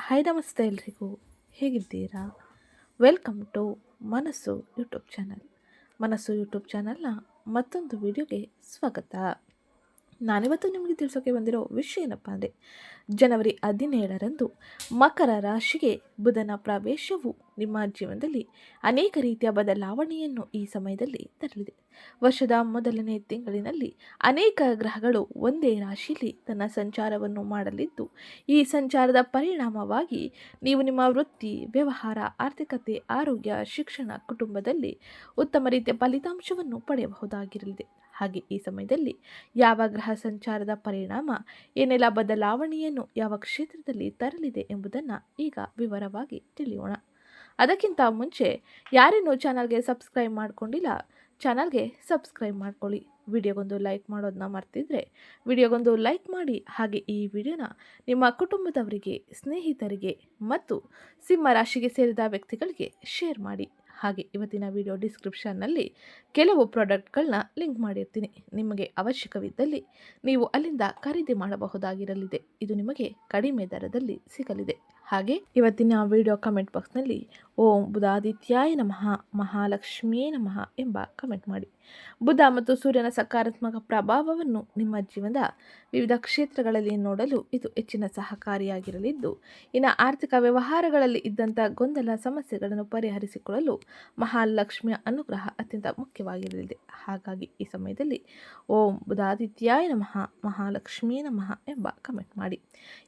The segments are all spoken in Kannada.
ಹಾಯ್ ನಮಸ್ತೆ ಎಲ್ರಿಗೂ ಹೇಗಿದ್ದೀರಾ? Welcome to Manasu YouTube channel. Manasu YouTube ಚಾನಲ್ನ ಮತ್ತೊಂದು ವಿಡಿಯೋಗೆ ಸ್ವಾಗತ. ನಾನಿವತ್ತು ನಿಮಗೆ ತಿಳಿಸೋಕೆ ಬಂದಿರೋ ವಿಷಯ ಏನಪ್ಪ ಅಂದರೆ, ಜನವರಿ ಹದಿನೇಳರಂದು ಮಕರ ರಾಶಿಗೆ ಬುಧನ ಪ್ರವೇಶವು ನಿಮ್ಮ ಜೀವನದಲ್ಲಿ ಅನೇಕ ರೀತಿಯ ಬದಲಾವಣೆಯನ್ನು ಈ ಸಮಯದಲ್ಲಿ ತರಲಿದೆ. ವರ್ಷದ ಮೊದಲನೇ ತಿಂಗಳಿನಲ್ಲಿ ಅನೇಕ ಗ್ರಹಗಳು ಒಂದೇ ರಾಶಿಯಲ್ಲಿ ತನ್ನ ಸಂಚಾರವನ್ನು ಮಾಡಲಿದ್ದು, ಈ ಸಂಚಾರದ ಪರಿಣಾಮವಾಗಿ ನೀವು ನಿಮ್ಮ ವೃತ್ತಿ, ವ್ಯವಹಾರ, ಆರ್ಥಿಕತೆ, ಆರೋಗ್ಯ, ಶಿಕ್ಷಣ ಕುಟುಂಬದಲ್ಲಿ ಉತ್ತಮ ರೀತಿಯ ಫಲಿತಾಂಶವನ್ನು ಪಡೆಯಬಹುದಾಗಿರಲಿದೆ. ಹಾಗೆ ಈ ಸಮಯದಲ್ಲಿ ಯಾವ ಗ್ರಹ ಸಂಚಾರದ ಪರಿಣಾಮ, ಏನೆಲ್ಲ ಬದಲಾವಣೆಯನ್ನು ಯಾವ ಕ್ಷೇತ್ರದಲ್ಲಿ ತರಲಿದೆ ಎಂಬುದನ್ನು ಈಗ ವಿವರವಾಗಿ ತಿಳಿಯೋಣ. ಅದಕ್ಕಿಂತ ಮುಂಚೆ ಯಾರೇನು ಚಾನಲ್ಗೆ ಸಬ್ಸ್ಕ್ರೈಬ್ ಮಾಡ್ಕೊಂಡಿಲ್ಲ, ಚಾನಲ್ಗೆ ಸಬ್ಸ್ಕ್ರೈಬ್ ಮಾಡ್ಕೊಳ್ಳಿ. ವಿಡಿಯೋಗೊಂದು ಲೈಕ್ ಮಾಡೋದನ್ನ ಮರ್ತಿದ್ರೆ ವಿಡಿಯೋಗೊಂದು ಲೈಕ್ ಮಾಡಿ. ಹಾಗೆ ಈ ವಿಡಿಯೋನ ನಿಮ್ಮ ಕುಟುಂಬದವರಿಗೆ, ಸ್ನೇಹಿತರಿಗೆ ಮತ್ತು ಸಿಂಹ ರಾಶಿಗೆ ಸೇರಿದ ವ್ಯಕ್ತಿಗಳಿಗೆ ಶೇರ್ ಮಾಡಿ. ಹಾಗೆ ಇವತ್ತಿನ ವಿಡಿಯೋ ಡಿಸ್ಕ್ರಿಪ್ಷನ್ನಲ್ಲಿ ಕೆಲವು ಪ್ರಾಡಕ್ಟ್ಗಳನ್ನ ಲಿಂಕ್ ಮಾಡಿರ್ತೀನಿ. ನಿಮಗೆ ಅವಶ್ಯಕವಿದ್ದಲ್ಲಿ ನೀವು ಅಲ್ಲಿಂದ ಖರೀದಿ ಮಾಡಬಹುದಾಗಿರಲಿದೆ. ಇದು ನಿಮಗೆ ಕಡಿಮೆ ದರದಲ್ಲಿ ಸಿಗಲಿದೆ. ಹಾಗೆ ಇವತ್ತಿನ ವಿಡಿಯೋ ಕಮೆಂಟ್ ಬಾಕ್ಸ್ನಲ್ಲಿ ಓಂ ಬುಧಾದಿತ್ಯಾಯ ನಮಃ, ಮಹಾಲಕ್ಷ್ಮಿಯೇ ನಮಃ ಎಂಬ ಕಮೆಂಟ್ ಮಾಡಿ. ಬುಧ ಮತ್ತು ಸೂರ್ಯನ ಸಕಾರಾತ್ಮಕ ಪ್ರಭಾವವನ್ನು ನಿಮ್ಮ ಜೀವನದ ವಿವಿಧ ಕ್ಷೇತ್ರಗಳಲ್ಲಿ ನೋಡಲು ಇದು ಹೆಚ್ಚಿನ ಸಹಕಾರಿಯಾಗಿರಲಿದ್ದು, ಇನ್ನು ಆರ್ಥಿಕ ವ್ಯವಹಾರಗಳಲ್ಲಿ ಇದ್ದಂಥ ಗೊಂದಲ ಸಮಸ್ಯೆಗಳನ್ನು ಪರಿಹರಿಸಿಕೊಳ್ಳಲು ಮಹಾಲಕ್ಷ್ಮಿಯ ಅನುಗ್ರಹ ಅತ್ಯಂತ ಮುಖ್ಯವಾಗಿರಲಿದೆ. ಹಾಗಾಗಿ ಈ ಸಮಯದಲ್ಲಿ ಓಂ ಬುಧಾದಿತ್ಯಾಯ ನಮಃ ಮಹಾಲಕ್ಷ್ಮೀ ನಮಃ ಎಂಬ ಕಮೆಂಟ್ ಮಾಡಿ.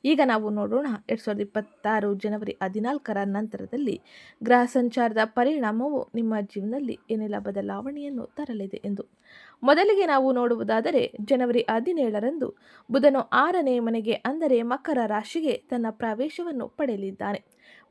ಈಗ ನಾವು ನೋಡೋಣ, ಎರಡು ಸಾವಿರದ ಇಪ್ಪತ್ತಾರು ಜನವರಿ ಹದಿನಾಲ್ಕರ ನಂತರದಲ್ಲಿ ಗ್ರಹ ಸಂಚಾರದ ಪರಿಣಾಮವು ನಿಮ್ಮ ಜೀವನದಲ್ಲಿ ಏನೆಲ್ಲ ಬದಲಾವಣೆಯನ್ನು ತರಲಿದೆ ಎಂದು. ಮೊದಲಿಗೆ ನಾವು ನೋಡುವುದಾದರೆ, ಜನವರಿ ಹದಿನೇಳರಂದು ಬುಧನು ಆರನೇ ಮನೆಗೆ, ಅಂದರೆ ಮಕರ ರಾಶಿಗೆ ತನ್ನ ಪ್ರವೇಶವನ್ನು ಪಡೆಯಲಿದ್ದಾನೆ.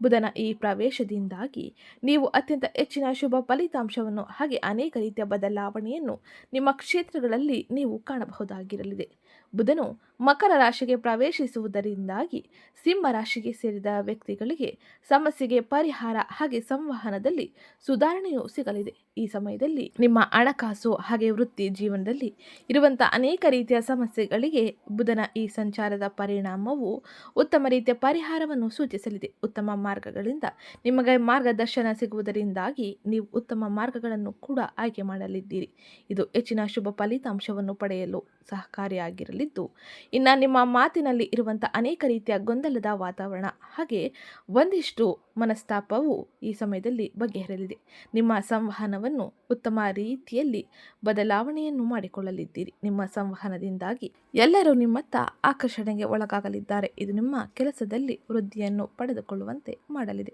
ಬುಧನ ಈ ಪ್ರವೇಶದಿಂದಾಗಿ ನೀವು ಅತ್ಯಂತ ಹೆಚ್ಚಿನ ಶುಭ ಫಲಿತಾಂಶವನ್ನು ಹಾಗೆ ಅನೇಕ ರೀತಿಯ ಬದಲಾವಣೆಯನ್ನು ನಿಮ್ಮ ಕ್ಷೇತ್ರಗಳಲ್ಲಿ ನೀವು ಕಾಣಬಹುದಾಗಿರಲಿದೆ. ಬುಧನು ಮಕರ ರಾಶಿಗೆ ಪ್ರವೇಶಿಸುವುದರಿಂದಾಗಿ ಸಿಂಹ ರಾಶಿಗೆ ಸೇರಿದ ವ್ಯಕ್ತಿಗಳಿಗೆ ಸಮಸ್ಯೆಗೆ ಪರಿಹಾರ ಹಾಗೆ ಸಂವಹನದಲ್ಲಿ ಸುಧಾರಣೆಯೂ ಸಿಗಲಿದೆ. ಈ ಸಮಯದಲ್ಲಿ ನಿಮ್ಮ ಹಣಕಾಸು ಹಾಗೆ ವೃತ್ತಿ ಜೀವನದಲ್ಲಿ ಇರುವಂಥ ಅನೇಕ ರೀತಿಯ ಸಮಸ್ಯೆಗಳಿಗೆ ಬುಧನ ಈ ಸಂಚಾರದ ಪರಿಣಾಮವು ಉತ್ತಮ ರೀತಿಯ ಪರಿಹಾರವನ್ನು ಸೂಚಿಸಲಿದೆ. ಉತ್ತಮ ಮಾರ್ಗಗಳಿಂದ ನಿಮಗೆ ಮಾರ್ಗದರ್ಶನ ಸಿಗುವುದರಿಂದಾಗಿ ನೀವು ಉತ್ತಮ ಮಾರ್ಗಗಳನ್ನು ಕೂಡ ಆಯ್ಕೆ ಮಾಡಲಿದ್ದೀರಿ. ಇದು ಹೆಚ್ಚಿನ ಶುಭ ಫಲಿತಾಂಶವನ್ನು ಪಡೆಯಲು ಸಹಕಾರಿಯಾಗಿರಲಿದ್ದು ಇನ್ನು ನಿಮ್ಮ ಮಾತಿನಲ್ಲಿ ಇರುವಂಥ ಅನೇಕ ರೀತಿಯ ಗೊಂದಲದ ವಾತಾವರಣ. ಹಾಗೆ ಒಂದಿಷ್ಟು ಮನಸ್ತಾಪವು ಈ ಸಮಯದಲ್ಲಿ ಬಗೆಹರಲಿದೆ ನಿಮ್ಮ ಸಂವಹನವನ್ನು ಉತ್ತಮ ರೀತಿಯಲ್ಲಿ ಬದಲಾವಣೆಯನ್ನು ಮಾಡಿಕೊಳ್ಳಲಿದ್ದೀರಿ. ನಿಮ್ಮ ಸಂವಹನದಿಂದಾಗಿ ಎಲ್ಲರೂ ನಿಮ್ಮತ್ತ ಆಕರ್ಷಣೆಗೆ ಒಳಗಾಗಲಿದ್ದಾರೆ. ಇದು ನಿಮ್ಮ ಕೆಲಸದಲ್ಲಿ ವೃದ್ಧಿಯನ್ನು ಪಡೆದುಕೊಳ್ಳುವಂತೆ ಮಾಡಲಿದೆ.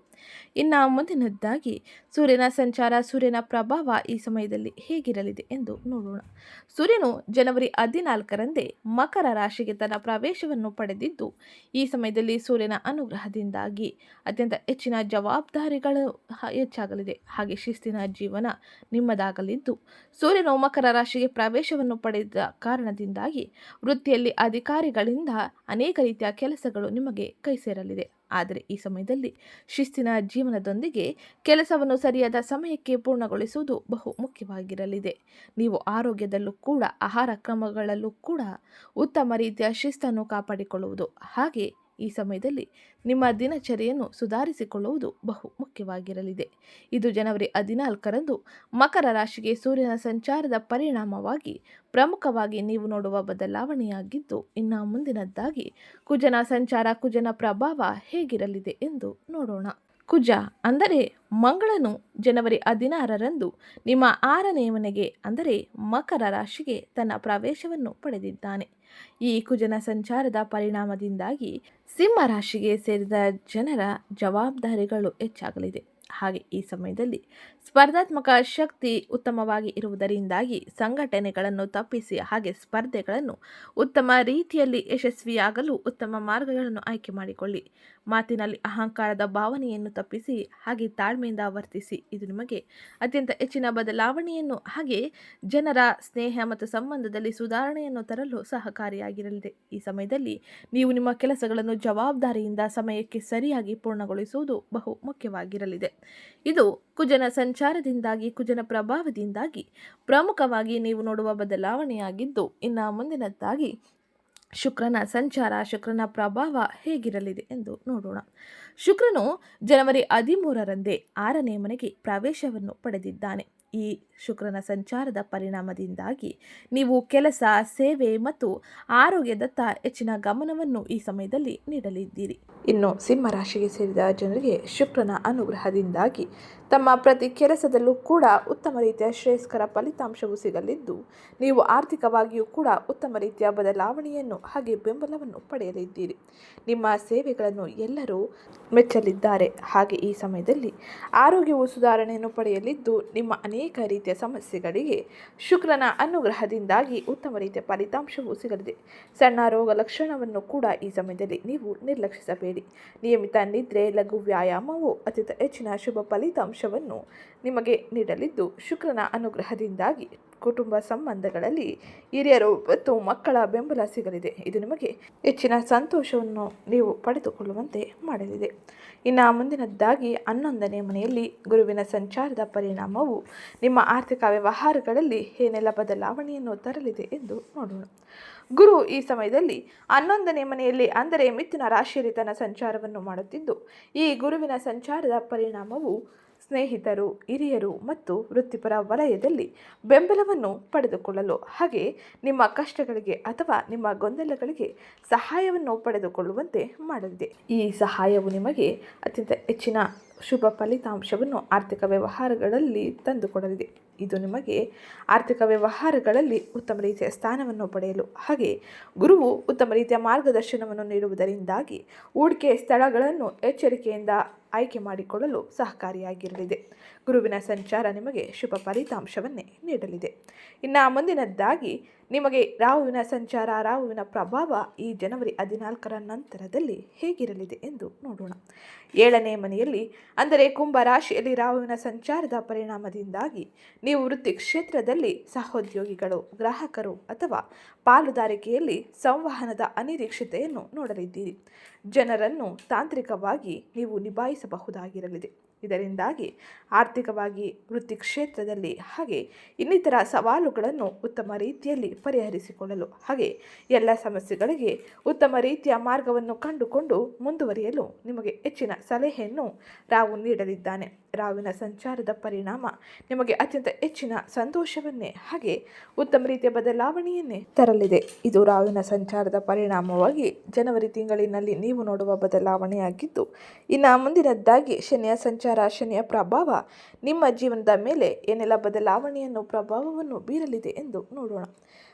ಇನ್ನು ಮುಂದಿನದ್ದಾಗಿ ಸೂರ್ಯನ ಸಂಚಾರ, ಸೂರ್ಯನ ಪ್ರಭಾವ ಈ ಸಮಯದಲ್ಲಿ ಹೇಗಿರಲಿದೆ ಎಂದು ನೋಡೋಣ. ಸೂರ್ಯನು ಜನವರಿ ಹದಿನಾಲ್ಕರಂದೇ ಮಕರ ರಾಶಿಗೆ ತನ್ನ ಪ್ರವೇಶವನ್ನು ಪಡೆದಿದ್ದು, ಈ ಸಮಯದಲ್ಲಿ ಸೂರ್ಯನ ಅನುಗ್ರಹದಿಂದಾಗಿ ಅತ್ಯಂತ ಹೆಚ್ಚಿನ ಜವಾಬ್ದಾರಿಗಳು ಹೆಚ್ಚಾಗಲಿದೆ. ಹಾಗೆ ಶಿಸ್ತಿನ ಜೀವನ ನಿಮ್ಮದಾಗಲಿದ್ದು, ಸೂರ್ಯನು ಮಕರ ರಾಶಿಗೆ ಪ್ರವೇಶವನ್ನು ಪಡೆದ ಕಾರಣದಿಂದಾಗಿ ವೃತ್ತಿಯಲ್ಲಿ ಅಧಿಕಾರಿಗಳಿಂದ ಅನೇಕ ರೀತಿಯ ಕೆಲಸಗಳು ನಿಮಗೆ ಕೈ ಸೇರಲಿದೆ ಆದರೆ ಈ ಸಮಯದಲ್ಲಿ ಶಿಸ್ತಿನ ಜೀವನದೊಂದಿಗೆ ಕೆಲಸವನ್ನು ಸರಿಯಾದ ಸಮಯಕ್ಕೆ ಪೂರ್ಣಗೊಳಿಸುವುದು ಬಹು ಮುಖ್ಯವಾಗಿರಲಿದೆ. ನೀವು ಆರೋಗ್ಯದಲ್ಲೂ ಕೂಡ, ಆಹಾರ ಕ್ರಮಗಳಲ್ಲೂ ಕೂಡ ಉತ್ತಮ ರೀತಿಯ ಶಿಸ್ತನ್ನು ಕಾಪಾಡಿಕೊಳ್ಳುವುದು. ಹಾಗೆ ಈ ಸಮಯದಲ್ಲಿ ನಿಮ್ಮ ದಿನಚರಿಯನ್ನು ಸುಧಾರಿಸಿಕೊಳ್ಳುವುದು ಬಹು ಮುಖ್ಯವಾಗಿರಲಿದೆ. ಇದು ಜನವರಿ ಹದಿನಾಲ್ಕರಂದು ಮಕರ ರಾಶಿಗೆ ಸೂರ್ಯನ ಸಂಚಾರದ ಪರಿಣಾಮವಾಗಿ ಪ್ರಮುಖವಾಗಿ ನೀವು ನೋಡುವ ಬದಲಾವಣೆಯಾಗಿದ್ದು, ಇನ್ನು ಮುಂದಿನದ್ದಾಗಿ ಕುಜನ ಸಂಚಾರ, ಕುಜನ ಪ್ರಭಾವ ಹೇಗಿರಲಿದೆ ಎಂದು ನೋಡೋಣ. ಕುಜ ಅಂದರೆ ಮಂಗಳನು ಜನವರಿ ಹದಿನಾರರಂದು ನಿಮ್ಮ ಆರನೇ ಮನೆಗೆ ಅಂದರೆ ಮಕರ ರಾಶಿಗೆ ತನ್ನ ಪ್ರವೇಶವನ್ನು ಪಡೆದಿದ್ದಾನೆ. ಈ ಕುಜನ ಸಂಚಾರದ ಪರಿಣಾಮದಿಂದಾಗಿ ಸಿಂಹ ರಾಶಿಗೆ ಸೇರಿದ ಜನರ ಜವಾಬ್ದಾರಿಗಳು ಹೆಚ್ಚಾಗಲಿದೆ. ಹಾಗೆ ಈ ಸಮಯದಲ್ಲಿ ಸ್ಪರ್ಧಾತ್ಮಕ ಶಕ್ತಿ ಉತ್ತಮವಾಗಿ ಇರುವುದರಿಂದಾಗಿ ಸಂಘಟನೆಗಳನ್ನು ತಪ್ಪಿಸಿ ಹಾಗೆ ಸ್ಪರ್ಧೆಗಳನ್ನು ಉತ್ತಮ ರೀತಿಯಲ್ಲಿ ಯಶಸ್ವಿಯಾಗಲು ಉತ್ತಮ ಮಾರ್ಗಗಳನ್ನು ಆಯ್ಕೆ ಮಾಡಿಕೊಳ್ಳಿ. ಮಾತಿನಲ್ಲಿ ಅಹಂಕಾರದ ಭಾವನೆಯನ್ನು ತಪ್ಪಿಸಿ ಹಾಗೆ ತಾಳ್ಮೆಯಿಂದ ವರ್ತಿಸಿ. ಇದು ನಿಮಗೆ ಅತ್ಯಂತ ಹೆಚ್ಚಿನ ಬದಲಾವಣೆಯನ್ನು ಹಾಗೆ ಜನರ ಸ್ನೇಹ ಮತ್ತು ಸಂಬಂಧದಲ್ಲಿ ಸುಧಾರಣೆಯನ್ನು ತರಲು ಸಹಕಾರಿಯಾಗಿರಲಿದೆ. ಈ ಸಮಯದಲ್ಲಿ ನೀವು ನಿಮ್ಮ ಕೆಲಸಗಳನ್ನು ಜವಾಬ್ದಾರಿಯಿಂದ ಸಮಯಕ್ಕೆ ಸರಿಯಾಗಿ ಪೂರ್ಣಗೊಳಿಸುವುದು ಬಹು ಮುಖ್ಯವಾಗಿರಲಿದೆ. ಇದು ಕುಜನ ಸಂಚಾರದಿಂದಾಗಿ, ಕುಜನ ಪ್ರಭಾವದಿಂದಾಗಿ ಪ್ರಮುಖವಾಗಿ ನೀವು ನೋಡುವ ಬದಲಾವಣೆಯಾಗಿದ್ದು, ಇನ್ನು ಮುಂದಿನದ್ದಾಗಿ ಶುಕ್ರನ ಸಂಚಾರ, ಶುಕ್ರನ ಪ್ರಭಾವ ಹೇಗಿರಲಿದೆ ಎಂದು ನೋಡೋಣ. ಶುಕ್ರನು ಜನವರಿ ಹದಿಮೂರರಂದೇ ಆರನೇ ಮನೆಗೆ ಪ್ರವೇಶವನ್ನು ಪಡೆದಿದ್ದಾನೆ. ಈ ಶುಕ್ರನ ಸಂಚಾರದ ಪರಿಣಾಮದಿಂದಾಗಿ ನೀವು ಕೆಲಸ, ಸೇವೆ ಮತ್ತು ಆರೋಗ್ಯದತ್ತ ಹೆಚ್ಚಿನ ಗಮನವನ್ನು ಈ ಸಮಯದಲ್ಲಿ ನೀಡಲಿದ್ದೀರಿ. ಇನ್ನು ಸಿಂಹ ರಾಶಿಗೆ ಸೇರಿದ ಜನರಿಗೆ ಶುಕ್ರನ ಅನುಗ್ರಹದಿಂದಾಗಿ ತಮ್ಮ ಪ್ರತಿ ಕೆಲಸದಲ್ಲೂ ಕೂಡ ಉತ್ತಮ ರೀತಿಯ ಶ್ರೇಯಸ್ಕರ ಫಲಿತಾಂಶವು ಸಿಗಲಿದ್ದು, ನೀವು ಆರ್ಥಿಕವಾಗಿಯೂ ಕೂಡ ಉತ್ತಮ ರೀತಿಯ ಬದಲಾವಣೆಯನ್ನು ಹಾಗೆ ಬೆಂಬಲವನ್ನು ಪಡೆಯಲಿದ್ದೀರಿ. ನಿಮ್ಮ ಸೇವೆಗಳನ್ನು ಎಲ್ಲರೂ ಮೆಚ್ಚಲಿದ್ದಾರೆ. ಹಾಗೆ ಈ ಸಮಯದಲ್ಲಿ ಆರೋಗ್ಯವು ಸುಧಾರಣೆಯನ್ನು ಪಡೆಯಲಿದ್ದು, ನಿಮ್ಮ ಅನೇಕ ರೀತಿಯ ಸಮಸ್ಯೆಗಳಿಗೆ ಶುಕ್ರನ ಅನುಗ್ರಹದಿಂದಾಗಿ ಉತ್ತಮ ರೀತಿಯ ಫಲಿತಾಂಶವೂ ಸಿಗಲಿದೆ. ಸಣ್ಣ ರೋಗ ಲಕ್ಷಣವನ್ನು ಕೂಡ ಈ ಸಮಯದಲ್ಲಿ ನೀವು ನಿರ್ಲಕ್ಷಿಸಬೇಡಿ. ನಿಯಮಿತ ನಿದ್ರೆ, ಲಘು ವ್ಯಾಯಾಮವು ಅತ್ಯಂತ ಹೆಚ್ಚಿನ ಶುಭ ಫಲಿತಾಂಶವನ್ನು ನಿಮಗೆ ನೀಡಲಿದ್ದು, ಶುಕ್ರನ ಅನುಗ್ರಹದಿಂದಾಗಿ ಕುಟುಂಬ ಸಂಬಂಧಗಳಲ್ಲಿ ಹಿರಿಯರು ಮತ್ತು ಮಕ್ಕಳ ಬೆಂಬಲ ಸಿಗಲಿದೆ. ಇದು ನಿಮಗೆ ಹೆಚ್ಚಿನ ಸಂತೋಷವನ್ನು ನೀವು ಪಡೆದುಕೊಳ್ಳುವಂತೆ ಮಾಡಲಿದೆ. ಇನ್ನು ಮುಂದಿನದ್ದಾಗಿ ಹನ್ನೊಂದನೇ ಮನೆಯಲ್ಲಿ ಗುರುವಿನ ಸಂಚಾರದ ಪರಿಣಾಮವು ನಿಮ್ಮ ಆರ್ಥಿಕ ವ್ಯವಹಾರಗಳಲ್ಲಿ ಏನೆಲ್ಲ ಬದಲಾವಣೆಯನ್ನು ತರಲಿದೆ ಎಂದು ನೋಡೋಣ. ಗುರು ಈ ಸಮಯದಲ್ಲಿ ಹನ್ನೊಂದನೇ ಮನೆಯಲ್ಲಿ ಅಂದರೆ ಮಿಥುನ ರಾಶಿಯಲ್ಲಿ ತನ್ನ ಸಂಚಾರವನ್ನು ಮಾಡುತ್ತಿದ್ದು, ಈ ಗುರುವಿನ ಸಂಚಾರದ ಪರಿಣಾಮವು ಸ್ನೇಹಿತರು, ಹಿರಿಯರು ಮತ್ತು ವೃತ್ತಿಪರ ವಲಯದಲ್ಲಿ ಬೆಂಬಲವನ್ನು ಪಡೆದುಕೊಳ್ಳಲು, ಹಾಗೆ ನಿಮ್ಮ ಕಷ್ಟಗಳಿಗೆ ಅಥವಾ ನಿಮ್ಮ ಗೊಂದಲಗಳಿಗೆ ಸಹಾಯವನ್ನು ಪಡೆದುಕೊಳ್ಳುವಂತೆ ಮಾಡಲಿದೆ. ಈ ಸಹಾಯವು ನಿಮಗೆ ಅತ್ಯಂತ ಹೆಚ್ಚಿನ ಶುಭ ಫಲಿತಾಂಶವನ್ನು ಆರ್ಥಿಕ ವ್ಯವಹಾರಗಳಲ್ಲಿ ತಂದುಕೊಡಲಿದೆ. ಇದು ನಿಮಗೆ ಆರ್ಥಿಕ ವ್ಯವಹಾರಗಳಲ್ಲಿ ಉತ್ತಮ ರೀತಿಯ ಸ್ಥಾನವನ್ನು ಪಡೆಯಲು, ಹಾಗೆ ಗುರುವು ಉತ್ತಮ ರೀತಿಯ ಮಾರ್ಗದರ್ಶನವನ್ನು ನೀಡುವುದರಿಂದಾಗಿ ಹೂಡಿಕೆ ಸ್ಥಳಗಳನ್ನು ಎಚ್ಚರಿಕೆಯಿಂದ ಆಯ್ಕೆ ಮಾಡಿಕೊಳ್ಳಲು ಸಹಕಾರಿಯಾಗಿರಲಿದೆ. ಗುರುವಿನ ಸಂಚಾರ ನಿಮಗೆ ಶುಭ ಫಲಿತಾಂಶವನ್ನೇ ನೀಡಲಿದೆ. ಇನ್ನು ಮುಂದಿನದ್ದಾಗಿ ನಿಮಗೆ ರಾಹುವಿನ ಸಂಚಾರ, ರಾಹುವಿನ ಪ್ರಭಾವ ಈ ಜನವರಿ ಹದಿನಾಲ್ಕರ ನಂತರದಲ್ಲಿ ಹೇಗಿರಲಿದೆ ಎಂದು ನೋಡೋಣ. ಏಳನೇ ಮನೆಯಲ್ಲಿ, ಅಂದರೆ ಕುಂಭ ರಾಶಿಯಲ್ಲಿ ರಾಹುವಿನ ಸಂಚಾರದ ಪರಿಣಾಮದಿಂದಾಗಿ ನೀವು ವೃತ್ತಿ ಕ್ಷೇತ್ರದಲ್ಲಿ ಸಹೋದ್ಯೋಗಿಗಳು, ಗ್ರಾಹಕರು ಅಥವಾ ಪಾಲುದಾರಿಕೆಯಲ್ಲಿ ಸಂವಹನದ ಅನಿರೀಕ್ಷತೆಯನ್ನು ನೋಡಲಿದ್ದೀರಿ. ಜನರನ್ನು ತಾಂತ್ರಿಕವಾಗಿ ನೀವು ನಿಭಾಯಿಸಬಹುದಾಗಿರಲಿದೆ. ಇದರಿಂದಾಗಿ ಆರ್ಥಿಕವಾಗಿ ವೃತ್ತಿ ಕ್ಷೇತ್ರದಲ್ಲಿ ಹಾಗೆ ಇನ್ನಿತರ ಸವಾಲುಗಳನ್ನು ಉತ್ತಮ ರೀತಿಯಲ್ಲಿ ಪರಿಹರಿಸಿಕೊಳ್ಳಲು ಹಾಗೆ ಎಲ್ಲ ಸಮಸ್ಯೆಗಳಿಗೆ ಉತ್ತಮ ರೀತಿಯ ಮಾರ್ಗವನ್ನು ಕಂಡುಕೊಂಡು ಮುಂದುವರಿಯಲು ನಿಮಗೆ ಹೆಚ್ಚಿನ ಸಲಹೆಯನ್ನು ರಾವು ನೀಡಲಿದ್ದಾನೆ. ರಾವಿನ ಸಂಚಾರದ ಪರಿಣಾಮ ನಿಮಗೆ ಅತ್ಯಂತ ಹೆಚ್ಚಿನ ಸಂತೋಷವನ್ನೇ ಹಾಗೆ ಉತ್ತಮ ರೀತಿಯ ಬದಲಾವಣೆಯನ್ನೇ ತರಲಿದೆ. ಇದು ರಾವಿನ ಸಂಚಾರದ ಪರಿಣಾಮವಾಗಿ ಜನವರಿ ತಿಂಗಳಿನಲ್ಲಿ ನೀವು ನೋಡುವ ಬದಲಾವಣೆಯಾಗಿದ್ದು, ಇನ್ನು ಮುಂದಿನದ್ದಾಗಿ ಶನಿಯ ಸಂಚಾರ ಶನಿಯ ಪ್ರಭಾವ ನಿಮ್ಮ ಜೀವನದ ಮೇಲೆ ಏನೆಲ್ಲ ಬದಲಾವಣೆಯನ್ನು, ಪ್ರಭಾವವನ್ನು ಬೀರಲಿದೆ ಎಂದು ನೋಡೋಣ.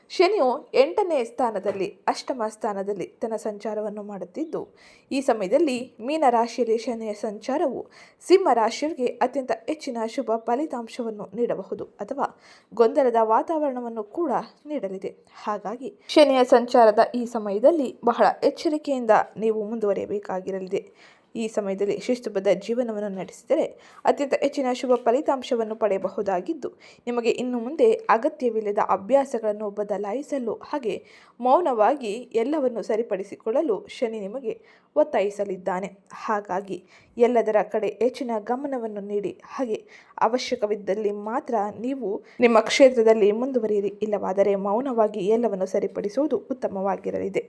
ಶನಿಯು ಎಂಟನೇ ಸ್ಥಾನದಲ್ಲಿ, ಅಷ್ಟಮ ಸ್ಥಾನದಲ್ಲಿ ತನ್ನ ಸಂಚಾರವನ್ನು ಮಾಡುತ್ತಿದ್ದು, ಈ ಸಮಯದಲ್ಲಿ ಮೀನ ರಾಶಿಯಲ್ಲಿ ಶನಿಯ ಸಂಚಾರವು ಸಿಂಹ ರಾಶಿಯವರಿಗೆ ಅತ್ಯಂತ ಹೆಚ್ಚಿನ ಶುಭ ಫಲಿತಾಂಶವನ್ನು ನೀಡಬಹುದು ಅಥವಾ ಗೊಂದಲದ ವಾತಾವರಣವನ್ನು ಕೂಡ ನೀಡಲಿದೆ. ಹಾಗಾಗಿ ಶನಿಯ ಸಂಚಾರದ ಈ ಸಮಯದಲ್ಲಿ ಬಹಳ ಎಚ್ಚರಿಕೆಯಿಂದ ನೀವು ಮುಂದುವರಿಯಬೇಕಾಗಿರಲಿದೆ. ಈ ಸಮಯದಲ್ಲಿ ಶಿಸ್ತುಬದ್ಧ ಜೀವನವನ್ನು ನಡೆಸಿದರೆ ಅತ್ಯಂತ ಹೆಚ್ಚಿನ ಶುಭ ಫಲಿತಾಂಶವನ್ನು ಪಡೆಯಬಹುದಾಗಿದ್ದು, ನಿಮಗೆ ಇನ್ನು ಮುಂದೆ ಅಗತ್ಯವಿಲ್ಲದ ಅಭ್ಯಾಸಗಳನ್ನು ಬದಲಾಯಿಸಲು ಹಾಗೆ ಮೌನವಾಗಿ ಎಲ್ಲವನ್ನು ಸರಿಪಡಿಸಿಕೊಳ್ಳಲು ಶನಿ ನಿಮಗೆ ಒತ್ತಾಯಿಸಲಿದ್ದಾನೆ. ಹಾಗಾಗಿ ಎಲ್ಲದರ ಕಡೆ ಹೆಚ್ಚಿನ ಗಮನವನ್ನು ನೀಡಿ. ಹಾಗೆ ಅವಶ್ಯಕವಿದ್ದಲ್ಲಿ ಮಾತ್ರ ನೀವು ನಿಮ್ಮ ಕ್ಷೇತ್ರದಲ್ಲಿ ಮುಂದುವರಿಯಿರಿ. ಇಲ್ಲವಾದರೆ ಮೌನವಾಗಿ ಎಲ್ಲವನ್ನು ಸರಿಪಡಿಸುವುದು ಉತ್ತಮವಾಗಿರಲಿದೆ.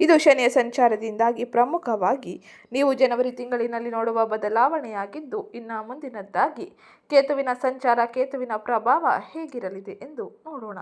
ಇದು ಶನಿಯ ಸಂಚಾರದಿಂದಾಗಿ ಪ್ರಮುಖವಾಗಿ ನೀವು ಜನವರಿ ತಿಂಗಳಿನಲ್ಲಿ ನೋಡುವ ಬದಲಾವಣೆಯಾಗಿದ್ದು, ಇನ್ನು ಮುಂದಿನದ್ದಾಗಿ ಕೇತುವಿನ ಸಂಚಾರ ಕೇತುವಿನ ಪ್ರಭಾವ ಹೇಗಿರಲಿದೆ ಎಂದು ನೋಡೋಣ.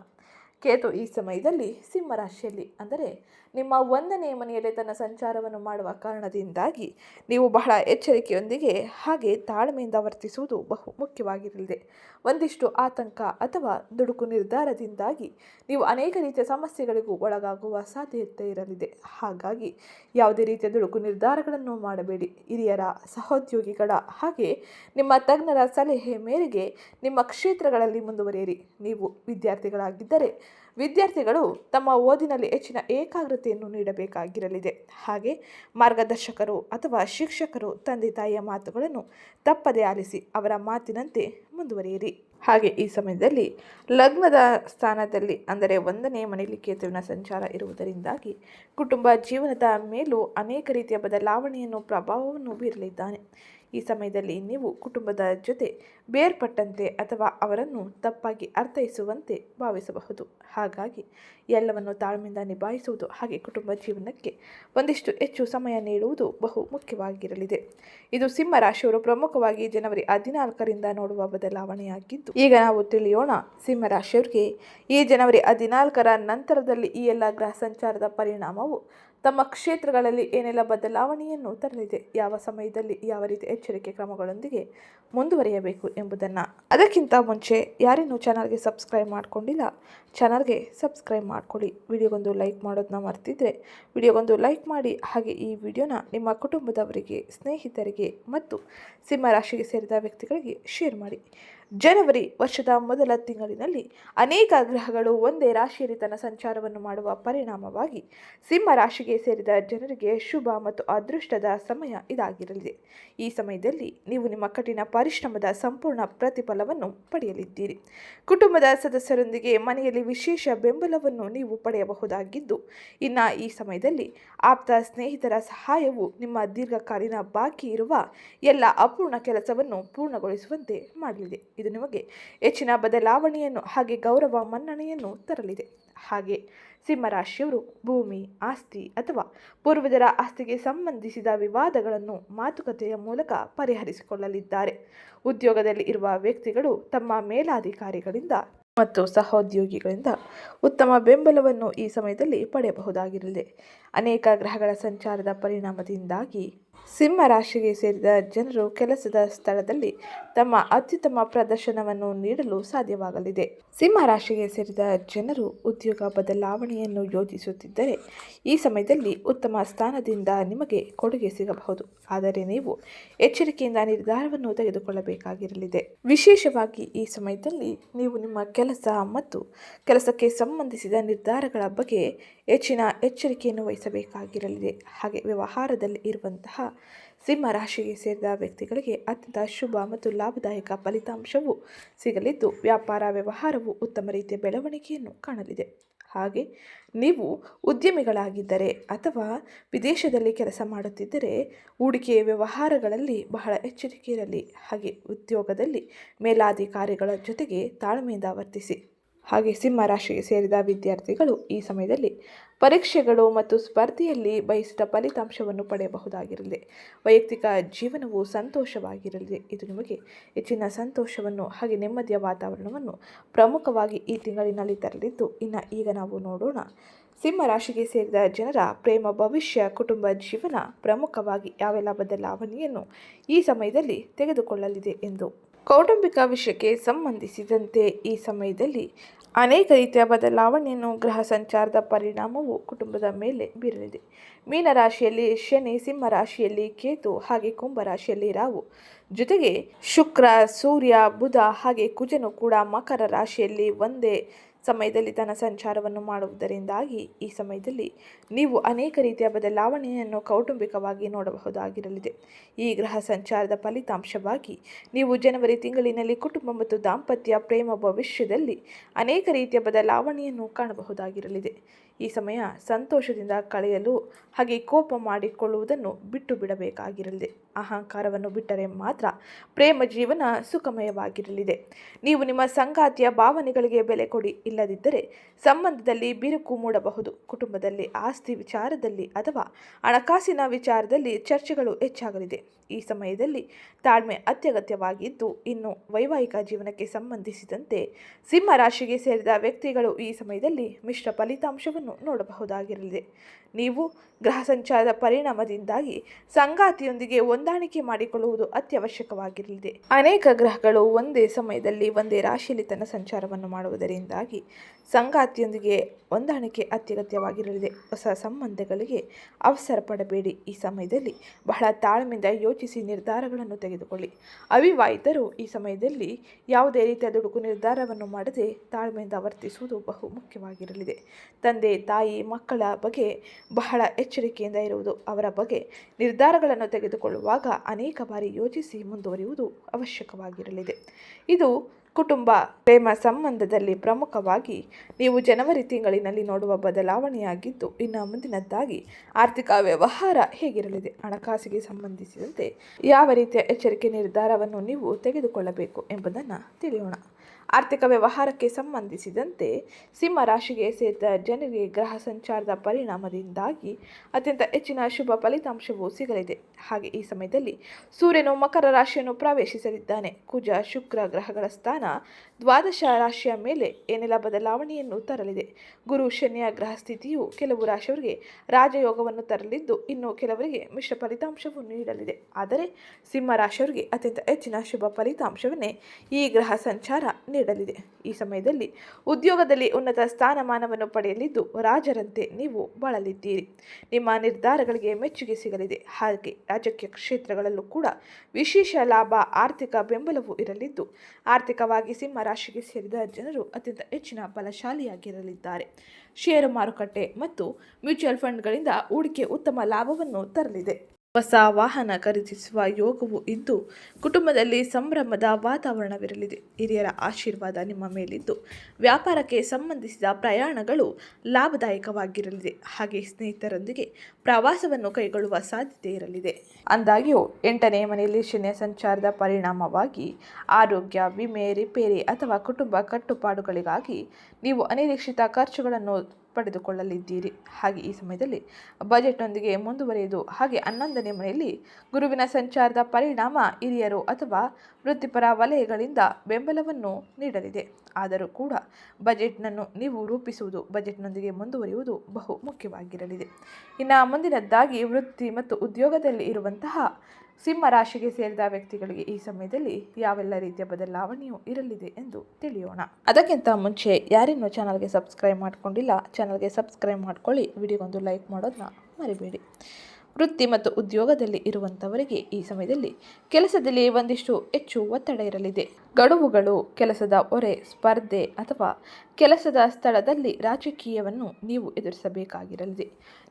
ಕೇತು ಈ ಸಮಯದಲ್ಲಿ ಸಿಂಹರಾಶಿಯಲ್ಲಿ ಅಂದರೆ ನಿಮ್ಮ ಒಂದನೇ ಮನೆಯಲ್ಲಿ ತನ್ನ ಸಂಚಾರವನ್ನು ಮಾಡುವ ಕಾರಣದಿಂದಾಗಿ ನೀವು ಬಹಳ ಎಚ್ಚರಿಕೆಯೊಂದಿಗೆ ಹಾಗೆ ತಾಳ್ಮೆಯಿಂದ ವರ್ತಿಸುವುದು ಬಹು ಮುಖ್ಯವಾಗಿರಲಿದೆ. ಒಂದಿಷ್ಟು ಆತಂಕ ಅಥವಾ ದುಡುಕು ನಿರ್ಧಾರದಿಂದಾಗಿ ನೀವು ಅನೇಕ ರೀತಿಯ ಸಮಸ್ಯೆಗಳಿಗೂ ಒಳಗಾಗುವ ಸಾಧ್ಯತೆ ಇರಲಿದೆ. ಹಾಗಾಗಿ ಯಾವುದೇ ರೀತಿಯ ದುಡುಕು ನಿರ್ಧಾರಗಳನ್ನು ಮಾಡಬೇಡಿ. ಹಿರಿಯರ, ಸಹೋದ್ಯೋಗಿಗಳ ಹಾಗೆ ನಿಮ್ಮ ತಜ್ಞರ ಸಲಹೆ ಮೇರೆಗೆ ನಿಮ್ಮ ಕ್ಷೇತ್ರಗಳಲ್ಲಿ ಮುಂದುವರಿಯಿರಿ. ನೀವು ವಿದ್ಯಾರ್ಥಿಗಳಾಗಿದ್ದರೆ ವಿದ್ಯಾರ್ಥಿಗಳು ತಮ್ಮ ಓದಿನಲ್ಲಿ ಹೆಚ್ಚಿನ ಏಕಾಗ್ರತೆಯನ್ನು ನೀಡಬೇಕಾಗಿರಲಿದೆ. ಹಾಗೆ ಮಾರ್ಗದರ್ಶಕರು ಅಥವಾ ಶಿಕ್ಷಕರು ತಂದೆ ತಾಯಿಯ ಮಾತುಗಳನ್ನು ತಪ್ಪದೆ ಆಲಿಸಿ ಅವರ ಮಾತಿನಂತೆ ಮುಂದುವರಿಯಿರಿ. ಹಾಗೆ ಈ ಸಮಯದಲ್ಲಿ ಲಗ್ನದ ಸ್ಥಾನದಲ್ಲಿ ಅಂದರೆ ಒಂದನೇ ಮನೆಯಲ್ಲಿ ಕೇತುವಿನ ಸಂಚಾರ ಇರುವುದರಿಂದಾಗಿ ಕುಟುಂಬ ಜೀವನದ ಮೇಲೂ ಅನೇಕ ರೀತಿಯ ಬದಲಾವಣೆಯನ್ನು, ಪ್ರಭಾವವನ್ನು ಬೀರಲಿದ್ದಾನೆ. ಈ ಸಮಯದಲ್ಲಿ ನೀವು ಕುಟುಂಬದ ಜೊತೆ ಬೇರ್ಪಟ್ಟಂತೆ ಅಥವಾ ಅವರನ್ನು ತಪ್ಪಾಗಿ ಅರ್ಥೈಸುವಂತೆ ಭಾವಿಸಬಹುದು. ಹಾಗಾಗಿ ಎಲ್ಲವನ್ನು ತಾಳ್ಮೆಯಿಂದ ನಿಭಾಯಿಸುವುದು ಹಾಗೆ ಕುಟುಂಬ ಜೀವನಕ್ಕೆ ಒಂದಿಷ್ಟು ಹೆಚ್ಚು ಸಮಯ ನೀಡುವುದು ಬಹು ಮುಖ್ಯವಾಗಿರಲಿದೆ. ಇದು ಸಿಂಹ ರಾಶಿಯವರು ಪ್ರಮುಖವಾಗಿ ಜನವರಿ ಹದಿನಾಲ್ಕರಿಂದ ನೋಡುವ ಬದಲಾವಣೆಯಾಗಿದ್ದು, ಈಗ ನಾವು ತಿಳಿಯೋಣ ಸಿಂಹ ರಾಶಿಯವರಿಗೆ ಈ ಜನವರಿ ಹದಿನಾಲ್ಕರ ನಂತರದಲ್ಲಿ ಈ ಎಲ್ಲ ಗ್ರಹ ಸಂಚಾರದ ಪರಿಣಾಮವು ತಮ್ಮ ಕ್ಷೇತ್ರಗಳಲ್ಲಿ ಏನೆಲ್ಲ ಬದಲಾವಣೆಯನ್ನು ತರಲಿದೆ, ಯಾವ ಸಮಯದಲ್ಲಿ ಯಾವ ರೀತಿ ಎಚ್ಚರಿಕೆ ಕ್ರಮಗಳೊಂದಿಗೆ ಮುಂದುವರಿಯಬೇಕು ಎಂಬುದನ್ನು. ಅದಕ್ಕಿಂತ ಮುಂಚೆ ಯಾರೇನು ಚಾನಲ್ಗೆ ಸಬ್ಸ್ಕ್ರೈಬ್ ಮಾಡ್ಕೊಂಡಿಲ್ಲ ಚಾನಲ್ಗೆ ಸಬ್ಸ್ಕ್ರೈಬ್ ಮಾಡ್ಕೊಳ್ಳಿ. ವಿಡಿಯೋಗೊಂದು ಲೈಕ್ ಮಾಡೋದನ್ನ ಮರ್ತಿದ್ರೆ ವಿಡಿಯೋಗೊಂದು ಲೈಕ್ ಮಾಡಿ. ಹಾಗೆ ಈ ವಿಡಿಯೋನ ನಿಮ್ಮ ಕುಟುಂಬದವರಿಗೆ, ಸ್ನೇಹಿತರಿಗೆ ಮತ್ತು ಸಿಂಹರಾಶಿಗೆ ಸೇರಿದ ವ್ಯಕ್ತಿಗಳಿಗೆ ಶೇರ್ ಮಾಡಿ. ಜನವರಿ ವರ್ಷದ ಮೊದಲ ತಿಂಗಳಿನಲ್ಲಿ ಅನೇಕ ಗ್ರಹಗಳು ಒಂದೇ ರಾಶಿಯಲ್ಲಿ ತನ್ನ ಸಂಚಾರವನ್ನು ಮಾಡುವ ಪರಿಣಾಮವಾಗಿ ಸಿಂಹ ರಾಶಿಗೆ ಸೇರಿದ ಜನರಿಗೆ ಶುಭ ಮತ್ತು ಅದೃಷ್ಟದ ಸಮಯ ಇದಾಗಿರಲಿದೆ. ಈ ಸಮಯದಲ್ಲಿ ನೀವು ನಿಮ್ಮ ಕಠಿಣ ಪರಿಶ್ರಮದ ಸಂಪೂರ್ಣ ಪ್ರತಿಫಲವನ್ನು ಪಡೆಯಲಿದ್ದೀರಿ. ಕುಟುಂಬದ ಸದಸ್ಯರೊಂದಿಗೆ ಮನೆಯಲ್ಲಿ ವಿಶೇಷ ಬೆಂಬಲವನ್ನು ನೀವು ಪಡೆಯಬಹುದಾಗಿದ್ದು, ಇನ್ನು ಈ ಸಮಯದಲ್ಲಿ ಆಪ್ತ ಸ್ನೇಹಿತರ ಸಹಾಯವು ನಿಮ್ಮ ದೀರ್ಘಕಾಲೀನ ಬಾಕಿ ಇರುವ ಎಲ್ಲ ಅಪೂರ್ಣ ಕೆಲಸವನ್ನು ಪೂರ್ಣಗೊಳಿಸುವಂತೆ ಮಾಡಲಿದೆ. ಇದು ನಿಮಗೆ ಹೆಚ್ಚಿನ ಬದಲಾವಣೆಯನ್ನು ಹಾಗೆ ಗೌರವ ಮನ್ನಣೆಯನ್ನು ತರಲಿದೆ. ಹಾಗೆ ಸಿಂಹರಾಶಿಯವರು ಭೂಮಿ, ಆಸ್ತಿ ಅಥವಾ ಪೂರ್ವಜರ ಆಸ್ತಿಗೆ ಸಂಬಂಧಿಸಿದ ವಿವಾದಗಳನ್ನು ಮಾತುಕತೆಯ ಮೂಲಕ ಪರಿಹರಿಸಿಕೊಳ್ಳಲಿದ್ದಾರೆ. ಉದ್ಯೋಗದಲ್ಲಿ ಇರುವ ವ್ಯಕ್ತಿಗಳು ತಮ್ಮ ಮೇಲಾಧಿಕಾರಿಗಳಿಂದ ಮತ್ತು ಸಹೋದ್ಯೋಗಿಗಳಿಂದ ಉತ್ತಮ ಬೆಂಬಲವನ್ನು ಈ ಸಮಯದಲ್ಲಿ ಪಡೆಯಬಹುದಾಗಿರಲಿದೆ ಅನೇಕ ಗ್ರಹಗಳ ಸಂಚಾರದ ಪರಿಣಾಮದಿಂದಾಗಿ ಸಿಂಹ ರಾಶಿಗೆ ಸೇರಿದ ಜನರು ಕೆಲಸದ ಸ್ಥಳದಲ್ಲಿ ತಮ್ಮ ಅತ್ಯುತ್ತಮ ಪ್ರದರ್ಶನವನ್ನು ನೀಡಲು ಸಾಧ್ಯವಾಗಲಿದೆ. ಸಿಂಹ ರಾಶಿಗೆ ಸೇರಿದ ಜನರು ಉದ್ಯೋಗ ಬದಲಾವಣೆಯನ್ನು ಯೋಜಿಸುತ್ತಿದ್ದರೆ ಈ ಸಮಯದಲ್ಲಿ ಉತ್ತಮ ಸ್ಥಾನದಿಂದ ನಿಮಗೆ ಕೊಡುಗೆ ಸಿಗಬಹುದು. ಆದರೆ ನೀವು ಎಚ್ಚರಿಕೆಯಿಂದ ನಿರ್ಧಾರವನ್ನು ತೆಗೆದುಕೊಳ್ಳಬೇಕಾಗಿರಲಿದೆ. ವಿಶೇಷವಾಗಿ ಈ ಸಮಯದಲ್ಲಿ ನೀವು ನಿಮ್ಮ ಕೆಲಸ ಮತ್ತು ಕೆಲಸಕ್ಕೆ ಸಂಬಂಧಿಸಿದ ನಿರ್ಧಾರಗಳ ಬಗ್ಗೆ ಹೆಚ್ಚಿನ ಎಚ್ಚರಿಕೆಯನ್ನು ವಹಿಸಬೇಕಾಗಿರಲಿದೆ. ಹಾಗೆ ವ್ಯವಹಾರದಲ್ಲಿ ಇರುವಂತಹ ಸಿಂಹ ರಾಶಿಗೆ ಸೇರಿದ ವ್ಯಕ್ತಿಗಳಿಗೆ ಅತ್ಯಂತ ಶುಭ ಮತ್ತು ಲಾಭದಾಯಕ ಫಲಿತಾಂಶವು ಸಿಗಲಿದ್ದು, ವ್ಯಾಪಾರ ವ್ಯವಹಾರವು ಉತ್ತಮ ರೀತಿಯ ಬೆಳವಣಿಗೆಯನ್ನು ಕಾಣಲಿದೆ. ಹಾಗೆ ನೀವು ಉದ್ಯಮಿಗಳಾಗಿದ್ದರೆ ಅಥವಾ ವಿದೇಶದಲ್ಲಿ ಕೆಲಸ ಮಾಡುತ್ತಿದ್ದರೆ, ಹೂಡಿಕೆ ವ್ಯವಹಾರಗಳಲ್ಲಿ ಬಹಳ ಎಚ್ಚರಿಕೆ ಇರಲಿ. ಹಾಗೆ ಉದ್ಯೋಗದಲ್ಲಿ ಮೇಲಾಧಿಕಾರಿಗಳ ಜೊತೆಗೆ ತಾಳ್ಮೆಯಿಂದ ವರ್ತಿಸಿ. ಹಾಗೆ ಸಿಂಹ ರಾಶಿಗೆ ಸೇರಿದ ವಿದ್ಯಾರ್ಥಿಗಳು ಈ ಸಮಯದಲ್ಲಿ ಪರೀಕ್ಷೆಗಳು ಮತ್ತು ಸ್ಪರ್ಧೆಯಲ್ಲಿ ಬಯಸಿದ ಫಲಿತಾಂಶವನ್ನು ಪಡೆಯಬಹುದಾಗಿರಲಿದೆ ವೈಯಕ್ತಿಕ ಜೀವನವು ಸಂತೋಷವಾಗಿರಲಿದೆ ಇದು ನಿಮಗೆ ಹೆಚ್ಚಿನ ಸಂತೋಷವನ್ನು ಹಾಗೆ ನೆಮ್ಮದಿಯ ವಾತಾವರಣವನ್ನು ಪ್ರಮುಖವಾಗಿ ಈ ತಿಂಗಳಿನಲ್ಲಿ ತರಲಿದ್ದು. ಇನ್ನು ಈಗ ನಾವು ನೋಡೋಣ ಸಿಂಹ ರಾಶಿಗೆ ಸೇರಿದ ಜನರ ಪ್ರೇಮ, ಭವಿಷ್ಯ, ಕುಟುಂಬ ಜೀವನ ಪ್ರಮುಖವಾಗಿ ಯಾವೆಲ್ಲ ಬದಲಾವಣೆಯನ್ನು ಈ ಸಮಯದಲ್ಲಿ ತೆಗೆದುಕೊಳ್ಳಲಿದೆ ಎಂದು ಕೌಟುಂಬಿಕ ವಿಷಯಕ್ಕೆ ಸಂಬಂಧಿಸಿದಂತೆ ಈ ಸಮಯದಲ್ಲಿ ಅನೇಕ ರೀತಿಯ ಬದಲಾವಣೆಯನ್ನು ಗ್ರಹ ಸಂಚಾರದ ಪರಿಣಾಮವು ಕುಟುಂಬದ ಮೇಲೆ ಬೀರಲಿದೆ. ಮೀನರಾಶಿಯಲ್ಲಿ ಶನಿ ಸಿಂಹ ರಾಶಿಯಲ್ಲಿ ಕೇತು, ಹಾಗೆ ಕುಂಭ ರಾಶಿಯಲ್ಲಿ ರಾಹು. ಜೊತೆಗೆ ಶುಕ್ರ, ಸೂರ್ಯ, ಬುಧ ಹಾಗೆ ಕುಜನು ಕೂಡ ಮಕರ ರಾಶಿಯಲ್ಲಿ ಒಂದೇ ಸಮಯದಲ್ಲಿ ತನ್ನ ಸಂಚಾರವನ್ನು ಮಾಡುವುದರಿಂದಾಗಿ ಈ ಸಮಯದಲ್ಲಿ ನೀವು ಅನೇಕ ರೀತಿಯ ಬದಲಾವಣೆಯನ್ನು ಕೌಟುಂಬಿಕವಾಗಿ ನೋಡಬಹುದಾಗಿರಲಿದೆ. ಈ ಗ್ರಹ ಸಂಚಾರದ ಫಲಿತಾಂಶವಾಗಿ ನೀವು ಜನವರಿ ತಿಂಗಳಿನಲ್ಲಿ ಕುಟುಂಬ ಮತ್ತು ದಾಂಪತ್ಯ ಪ್ರೇಮ ಭವಿಷ್ಯದಲ್ಲಿ ಅನೇಕ ರೀತಿಯ ಬದಲಾವಣೆಯನ್ನು ಕಾಣಬಹುದಾಗಿರಲಿದೆ. ಈ ಸಮಯ ಸಂತೋಷದಿಂದ ಕಳೆಯಲು ಹಾಗೆ ಕೋಪ ಮಾಡಿಕೊಳ್ಳುವುದನ್ನು ಬಿಟ್ಟು ಬಿಡಬೇಕಾಗಿರಲಿದೆ. ಅಹಂಕಾರವನ್ನು ಬಿಟ್ಟರೆ ಮಾತ್ರ ಪ್ರೇಮ ಜೀವನ ಸುಖಮಯವಾಗಿರಲಿದೆ. ನೀವು ನಿಮ್ಮ ಸಂಗಾತಿಯ ಭಾವನೆಗಳಿಗೆ ಬೆಲೆ ಕೊಡಿ, ಇಲ್ಲದಿದ್ದರೆ ಸಂಬಂಧದಲ್ಲಿ ಬಿರುಕು ಮೂಡಬಹುದು. ಕುಟುಂಬದಲ್ಲಿ ಆಸ್ತಿ ವಿಚಾರದಲ್ಲಿ ಅಥವಾ ಹಣಕಾಸಿನ ವಿಚಾರದಲ್ಲಿ ಚರ್ಚೆಗಳು ಹೆಚ್ಚಾಗಲಿದೆ. ಈ ಸಮಯದಲ್ಲಿ ತಾಳ್ಮೆ ಅತ್ಯಗತ್ಯವಾಗಿದ್ದು, ಇನ್ನು ವೈವಾಹಿಕ ಜೀವನಕ್ಕೆ ಸಂಬಂಧಿಸಿದಂತೆ ಸಿಂಹ ರಾಶಿಗೆ ಸೇರಿದ ವ್ಯಕ್ತಿಗಳು ಈ ಸಮಯದಲ್ಲಿ ಮಿಶ್ರ ಫಲಿತಾಂಶವನ್ನು ನೋಡಬಹುದಾಗಿರಲಿದೆ. ನೀವು ಗ್ರಹ ಸಂಚಾರದ ಪರಿಣಾಮದಿಂದಾಗಿ ಸಂಗಾತಿಯೊಂದಿಗೆ ಹೊಂದಾಣಿಕೆ ಮಾಡಿಕೊಳ್ಳುವುದು ಅತ್ಯವಶ್ಯಕವಾಗಿರಲಿದೆ. ಅನೇಕ ಗ್ರಹಗಳು ಒಂದೇ ಸಮಯದಲ್ಲಿ ಒಂದೇ ರಾಶಿಯಲ್ಲಿ ತನ್ನ ಸಂಚಾರವನ್ನು ಮಾಡುವುದರಿಂದಾಗಿ ಸಂಗಾತಿಯೊಂದಿಗೆ ಹೊಂದಾಣಿಕೆ ಅತ್ಯಗತ್ಯವಾಗಿರಲಿದೆ. ಹೊಸ ಸಂಬಂಧಗಳಿಗೆ ಅವಸರ ಪಡಬೇಡಿ. ಈ ಸಮಯದಲ್ಲಿ ಬಹಳ ತಾಳ್ಮೆಯಿಂದ ಯೋಚಿಸಿ ನಿರ್ಧಾರಗಳನ್ನು ತೆಗೆದುಕೊಳ್ಳಿ. ಅವಿವಾಹಿತರು ಈ ಸಮಯದಲ್ಲಿ ಯಾವುದೇ ರೀತಿಯ ದುಡುಕು ನಿರ್ಧಾರವನ್ನು ಮಾಡದೆ ತಾಳ್ಮೆಯಿಂದ ವರ್ತಿಸುವುದು ಬಹು ಮುಖ್ಯವಾಗಿರಲಿದೆ. ತಂದೆ, ತಾಯಿ, ಮಕ್ಕಳ ಬಗ್ಗೆ ಬಹಳ ಎಚ್ಚರಿಕೆಯಿಂದ ಇರುವುದು, ಅವರ ಬಗ್ಗೆ ನಿರ್ಧಾರಗಳನ್ನು ತೆಗೆದುಕೊಳ್ಳುವಾಗ ಅನೇಕ ಬಾರಿ ಯೋಚಿಸಿ ಮುಂದುವರಿಯುವುದು ಅವಶ್ಯಕವಾಗಿರಲಿದೆ. ಇದು ಕುಟುಂಬ, ಪ್ರೇಮ ಸಂಬಂಧದಲ್ಲಿ ಪ್ರಮುಖವಾಗಿ ನೀವು ಜನವರಿ ತಿಂಗಳಿನಲ್ಲಿ ನೋಡುವ ಬದಲಾವಣೆಯಾಗಿದ್ದು, ಇನ್ನು ಮುಂದಿನದ್ದಾಗಿ ಆರ್ಥಿಕ ವ್ಯವಹಾರ ಹೇಗಿರಲಿದೆ, ಹಣಕಾಸಿಗೆ ಸಂಬಂಧಿಸಿದಂತೆ ಯಾವ ರೀತಿಯ ಎಚ್ಚರಿಕೆ ನಿರ್ಧಾರವನ್ನು ನೀವು ತೆಗೆದುಕೊಳ್ಳಬೇಕು ಎಂಬುದನ್ನು ತಿಳಿಯೋಣ. ಆರ್ಥಿಕ ವ್ಯವಹಾರಕ್ಕೆ ಸಂಬಂಧಿಸಿದಂತೆ ಸಿಂಹ ರಾಶಿಗೆ ಸೇರಿದ ಜನರಿಗೆ ಗ್ರಹ ಸಂಚಾರದ ಪರಿಣಾಮದಿಂದಾಗಿ ಅತ್ಯಂತ ಹೆಚ್ಚಿನ ಶುಭ ಫಲಿತಾಂಶವು ಸಿಗಲಿದೆ. ಹಾಗೆ ಈ ಸಮಯದಲ್ಲಿ ಸೂರ್ಯನು ಮಕರ ರಾಶಿಯನ್ನು ಪ್ರವೇಶಿಸಲಿದ್ದಾನೆ. ಕುಜ, ಶುಕ್ರ ಗ್ರಹಗಳ ಸ್ಥಾನ ದ್ವಾದಶ ರಾಶಿಯ ಮೇಲೆ ಏನೆಲ್ಲ ಬದಲಾವಣೆಯನ್ನು ತರಲಿದೆ? ಗುರು ಶನಿಯ ಗ್ರಹ ಸ್ಥಿತಿಯು ಕೆಲವು ರಾಶಿಯವರಿಗೆ ರಾಜಯೋಗವನ್ನು ತರಲಿದ್ದು ಇನ್ನು ಕೆಲವರಿಗೆ ಮಿಶ್ರ ಫಲಿತಾಂಶವು ನೀಡಲಿದೆ. ಆದರೆ ಸಿಂಹ ರಾಶಿಯವರಿಗೆ ಅತ್ಯಂತ ಹೆಚ್ಚಿನ ಶುಭ ಫಲಿತಾಂಶವನ್ನೇ ಈ ಗ್ರಹ ಸಂಚಾರ ನೀಡಲಿದೆ. ಈ ಸಮಯದಲ್ಲಿ ಉದ್ಯೋಗದಲ್ಲಿ ಉನ್ನತ ಸ್ಥಾನಮಾನವನ್ನು ಪಡೆಯಲಿದ್ದು ರಾಜರಂತೆ ನೀವು ಬಾಳಲಿದ್ದೀರಿ. ನಿಮ್ಮ ನಿರ್ಧಾರಗಳಿಗೆ ಮೆಚ್ಚುಗೆ ಸಿಗಲಿದೆ. ಹಾಗೆ ರಾಜಕೀಯ ಕ್ಷೇತ್ರಗಳಲ್ಲೂ ಕೂಡ ವಿಶೇಷ ಲಾಭ, ಆರ್ಥಿಕ ಬೆಂಬಲವೂ ಇರಲಿದ್ದು ಆರ್ಥಿಕವಾಗಿ ಸಿಂಹ ರಾಶಿಗೆ ಸೇರಿದ ಜನರು ಅತ್ಯಂತ ಹೆಚ್ಚಿನ ಬಲಶಾಲಿಯಾಗಿರಲಿದ್ದಾರೆ. ಷೇರು ಮಾರುಕಟ್ಟೆ ಮತ್ತು ಮ್ಯೂಚುವಲ್ ಫಂಡ್ಗಳಿಂದ ಹೂಡಿಕೆ ಉತ್ತಮ ಲಾಭವನ್ನು ತರಲಿದೆ. ಹೊಸ ವಾಹನ ಖರೀದಿಸುವ ಯೋಗವು ಇದ್ದು ಕುಟುಂಬದಲ್ಲಿ ಸಂಭ್ರಮದ ವಾತಾವರಣವಿರಲಿದೆ. ಹಿರಿಯರ ಆಶೀರ್ವಾದ ನಿಮ್ಮ ಮೇಲಿದ್ದು. ವ್ಯಾಪಾರಕ್ಕೆ ಸಂಬಂಧಿಸಿದ ಪ್ರಯಾಣಗಳು ಲಾಭದಾಯಕವಾಗಿರಲಿದೆ. ಹಾಗೆ ಸ್ನೇಹಿತರೊಂದಿಗೆ ಪ್ರವಾಸವನ್ನು ಕೈಗೊಳ್ಳುವ ಸಾಧ್ಯತೆ ಇರಲಿದೆ. ಅಂದಾಗ್ಯೂ, ಎಂಟನೇ ಮನೆಯಲ್ಲಿ ಶನಿಯ ಸಂಚಾರದ ಪರಿಣಾಮವಾಗಿ ಆರೋಗ್ಯ, ವಿಮೆ, ರಿಪೇರಿ ಅಥವಾ ಕುಟುಂಬ ಕಟ್ಟುಪಾಡುಗಳಿಗಾಗಿ ನೀವು ಅನಿರೀಕ್ಷಿತ ಖರ್ಚುಗಳನ್ನು ಪಡೆದುಕೊಳ್ಳಲಿದ್ದೀರಿ. ಹಾಗೆ ಈ ಸಮಯದಲ್ಲಿ ಬಜೆಟ್ನೊಂದಿಗೆ ಮುಂದುವರಿಯುವುದು ಹಾಗೆ ಹನ್ನೊಂದನೇ ಮನೆಯಲ್ಲಿ ಗುರುವಿನ ಸಂಚಾರದ ಪರಿಣಾಮ ಹಿರಿಯರು ಅಥವಾ ವೃತ್ತಿಪರ ವಲಯಗಳಿಂದ ಬೆಂಬಲವನ್ನು ನೀಡಲಿದೆ. ಆದರೂ ಕೂಡ ಬಜೆಟ್ನನ್ನು ನೀವು ರೂಪಿಸುವುದು, ಬಜೆಟ್ನೊಂದಿಗೆ ಮುಂದುವರಿಯುವುದು ಬಹು ಮುಖ್ಯವಾಗಿರಲಿದೆ. ಇನ್ನು ಮುಂದಿನದ್ದಾಗಿ ವೃತ್ತಿ ಮತ್ತು ಉದ್ಯೋಗದಲ್ಲಿ ಇರುವಂತಹ ಸಿಂಹ ರಾಶಿಗೆ ಸೇರಿದ ವ್ಯಕ್ತಿಗಳಿಗೆ ಈ ಸಮಯದಲ್ಲಿ ಯಾವೆಲ್ಲ ರೀತಿಯ ಬದಲಾವಣೆಯೂ ಇರಲಿದೆ ಎಂದು ತಿಳಿಯೋಣ. ಅದಕ್ಕಿಂತ ಮುಂಚೆ ಯಾರಿನ್ನೂ ಚಾನಲ್ಗೆ ಸಬ್ಸ್ಕ್ರೈಬ್ ಮಾಡ್ಕೊಂಡಿಲ್ಲ, ಚಾನಲ್ಗೆ ಸಬ್ಸ್ಕ್ರೈಬ್ ಮಾಡ್ಕೊಳ್ಳಿ, ವಿಡಿಯೋಗೊಂದು ಲೈಕ್ ಮಾಡೋದನ್ನ ಮರಿಬೇಡಿ. ವೃತ್ತಿ ಮತ್ತು ಉದ್ಯೋಗದಲ್ಲಿ ಇರುವಂಥವರಿಗೆ ಈ ಸಮಯದಲ್ಲಿ ಕೆಲಸದಲ್ಲಿ ಒಂದಿಷ್ಟು ಹೆಚ್ಚು ಒತ್ತಡ ಇರಲಿದೆ. ಗಡುವುಗಳು, ಕೆಲಸದ ಹೊರೆ ಸ್ಪರ್ಧೆ ಅಥವಾ ಕೆಲಸದ ಸ್ಥಳದಲ್ಲಿ ರಾಜಕೀಯವನ್ನು ನೀವು ಎದುರಿಸಬೇಕಾಗಿರಲಿದೆ.